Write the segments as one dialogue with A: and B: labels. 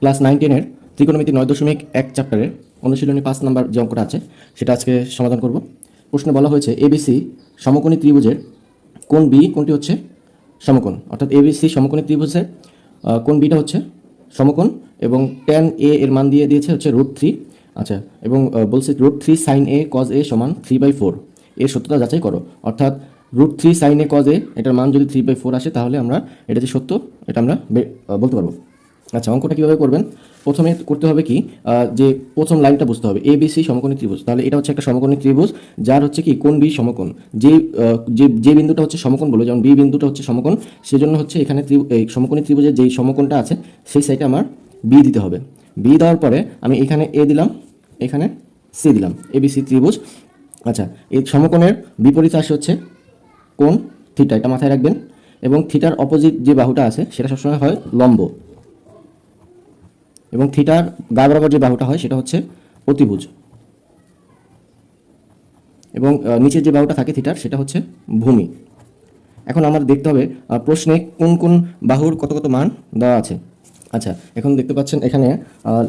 A: Class nine টেনের ত্রিকোণমিতি নয় দশমিক এক চ্যাপ্টারের অনুশীলনী পাঁচ নাম্বার যে অঙ্কটা আছে, সেটা আজকে সমাধান করব। প্রশ্নে বলা হয়েছে এবিসি সমকোণী ত্রিভুজের কোন বি কোনটি হচ্ছে সমকোণ। অর্থাৎ এবিসি সমকোণী ত্রিভুজের কোন বিটা হচ্ছে সমকোণ এবং টেন এ এর মান দিয়ে দিয়েছে হচ্ছে রুট থ্রি আচ্ছা এবং বলছে root three sine A cos A সমান থ্রি বাই ফোর এর সত্যতা যাচাই করো। অর্থাৎ root three sine A cos A এটার মান যদি থ্রি বাই ফোর আসে, তাহলে আমরা, এটা যে সত্য, এটা আমরা বলতে পারব। আচ্ছা অঙ্কটা কীভাবে করবেন? প্রথমে করতে হবে কি যে প্রথম লাইনটা বুঝতে হবে এ বি সি সমকোণী ত্রিভুজ। তাহলে এটা হচ্ছে একটা সমকোণী ত্রিভুজ, যার হচ্ছে কি কোন বি সমকোণ। যে যে যে বিন্দুটা হচ্ছে সমকোণ বলো, যেমন বি বিন্দুটা হচ্ছে সমকোণ, সেজন্য হচ্ছে এখানে এই সমকোণী ত্রিভুজের যেই সমকোণটা আছে, সেই সাইডে আমার বি দিতে হবে। বি দেওয়ার পরে আমি এখানে এ দিলাম, এখানে সি দিলাম এ বি সি ত্রিভুজ। আচ্ছা এই সমকোণের বিপরীত আসে হচ্ছে কোণ থিটা এটা মাথায় রাখবেন। এবং থিটার অপোজিট যে বাহুটা আছে, সেটা সবসময় হয় লম্ব। এবং থিটার গা বরাবর যে বাহুটা হয় সেটা হচ্ছে অতিভুজ। এবং নিচের যে বাহুটা থাকে থিটার সেটা হচ্ছে ভূমি। এখন আমাদের দেখতে হবে প্রশ্নে কোন কোন বাহুর কত কত মান দেওয়া আছে? আচ্ছা এখন দেখতে পাচ্ছেন এখানে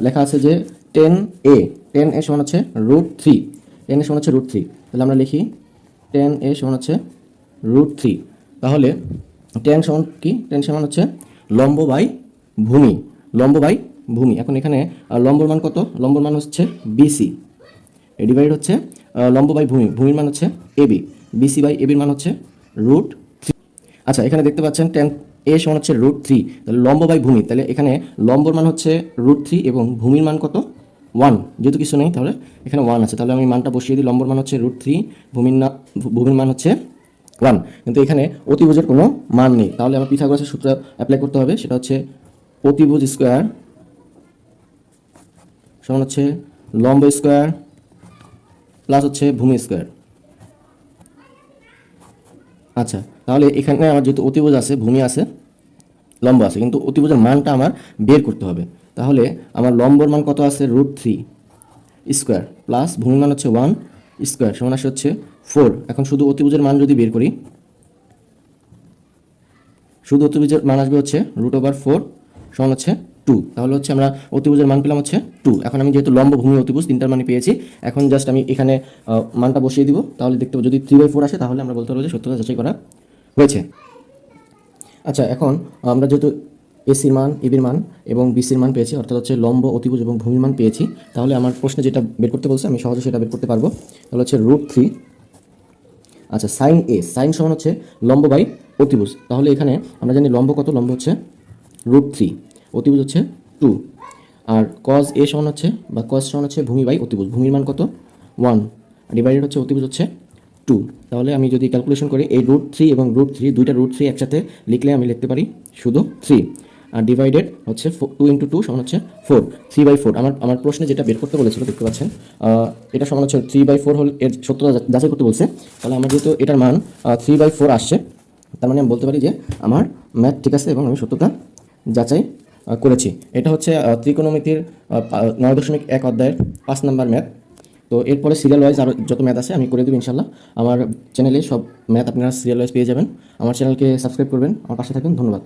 A: লেখা আছে যে টেন এ টেন এ সমান হচ্ছে রুট থ্রি। টেন এ সমান হচ্ছে রুট থ্রি। তাহলে আমরা লিখি, টেন এ সমান হচ্ছে রুট থ্রি। তাহলে টেন সমান কি? টেন সমান হচ্ছে লম্ব বাই ভূমি। লম্ব বাই ভূমি। এখন এখানে লম্বর মান কত? লম্বর মান হচ্ছে বিসি ডিভাইড হচ্ছে লম্ব বাই ভূমি। ভূমির মান হচ্ছে এবি বিসি বাই এবির মান হচ্ছে রুট থ্রি আচ্ছা এখানে দেখতে পাচ্ছেন টেন এ সমান হচ্ছে রুট থ্রি তাহলে লম্ব বাই ভূমি। তাহলে এখানে লম্বর মান হচ্ছে রুট থ্রি এবং ভূমির মান কত? ওয়ান যেহেতু কিছু নেই, তাহলে এখানে ওয়ান আছে। তাহলে আমি মানটা বসিয়ে দিই। লম্বর মান হচ্ছে রুট থ্রি ভূমির না ভূমির মান হচ্ছে ওয়ান কিন্তু এখানে অতিভুজের কোনো মান নেই। তাহলে আমার পিথাগোরাসের সূত্র অ্যাপ্লাই করতে হবে। সেটা হচ্ছে অতিভুজ স্কোয়ার সমান হচ্ছে লম্ব স্কোয়ার প্লাস হচ্ছে ভূমি স্কোয়ার। আচ্ছা তাহলে এখানে আমার যেহেতু অতিভুজ আছে, ভূমি আছে, লম্ব আছে, কিন্তু অতিভুজের মানটা আমার বের করতে হবে। তাহলে আমার লম্বর মান কত আছে? রুট থ্রি স্কোয়ার প্লাস ভূমির মান হচ্ছে ওয়ান স্কোয়ার সমান আসে হচ্ছে ফোর। এখন শুধু অতিভুজের মান যদি বের করি, শুধু অতিভুজের মান আসবে হচ্ছে রুট ওভার ফোর সমান হচ্ছে টু তাহলে হচ্ছে আমরা অতিভুজের মান পেলাম হচ্ছে টু এখন আমি যেহেতু লম্ব ভূমি অতিভুজ, তিনটার মানে পেয়েছি, এখন জাস্ট আমি এখানে মানটা বসিয়ে দিব। তাহলে দেখতে পাবো, যদি থ্রি বাই ফোর আসে, তাহলে আমরা বলতে পারব যে সত্যতা যাচাই করা হয়েছে। আচ্ছা এখন আমরা যেহেতু এসির মান এবির মান এবং বিসির মান পেয়েছি, অর্থাৎ হচ্ছে লম্ব, অতিভুজ এবং ভূমির মান পেয়েছি, তাহলে আমার প্রশ্নে যেটা বের করতে বলছে, আমি সহজে সেটা বের করতে পারব। তাহলে হচ্ছে রুট থ্রি আচ্ছা সাইন এ সাইন সমান হচ্ছে লম্ব বাই অতিভুজ। তাহলে এখানে আমরা জানি লম্ব কত? লম্ব হচ্ছে রুট থ্রি অতিভুজ হচ্ছে টু। আর কজ এ সমান হচ্ছে বা কজ সমান হচ্ছে ভূমি বাই অতিভুজ। ভূমির মান কত? ওয়ান ডিভাইডেড হচ্ছে অতিভুজ হচ্ছে টু তাহলে আমি যদি ক্যালকুলেশন করি, এই রুট থ্রি এবং রুট থ্রি দুইটা রুট থ্রি একসাথে লিখলে আমি লিখতে পারি শুধু থ্রি আর ডিভাইডেড হচ্ছে টু ইন্টু টু সমান হচ্ছে ফোর থ্রি বাই ফোর আমার আমার প্রশ্নে যেটা বের করতে বলেছিল, দেখতে পাচ্ছেন এটা সমান হচ্ছে থ্রি বাই ফোর হল এর সত্যতা যাচাই করতে বলছে। তাহলে আমার যেহেতু এটার মান থ্রি বাই ফোর আসছে, তার মানে আমি বলতে পারি যে আমার ম্যাথ ঠিক আছে এবং আমি সত্যতা যাচাই করেছি। এটা হচ্ছে ত্রিকোণমিতির নয় দশমিক এক অধ্যায়ের পাঁচ নাম্বার ম্যাথ। তো এরপরে সিরিয়াল ওয়াইজ আরও যত ম্যাথ আছে আমি করে দেবো ইনশাল্লাহ। আমার চ্যানেলে সব ম্যাথ আপনারা সিরিয়াল ওয়াইজ পেয়ে যাবেন। আমার চ্যানেলকে সাবস্ক্রাইব করবেন। আমার পাশে থাকবেন ধন্যবাদ।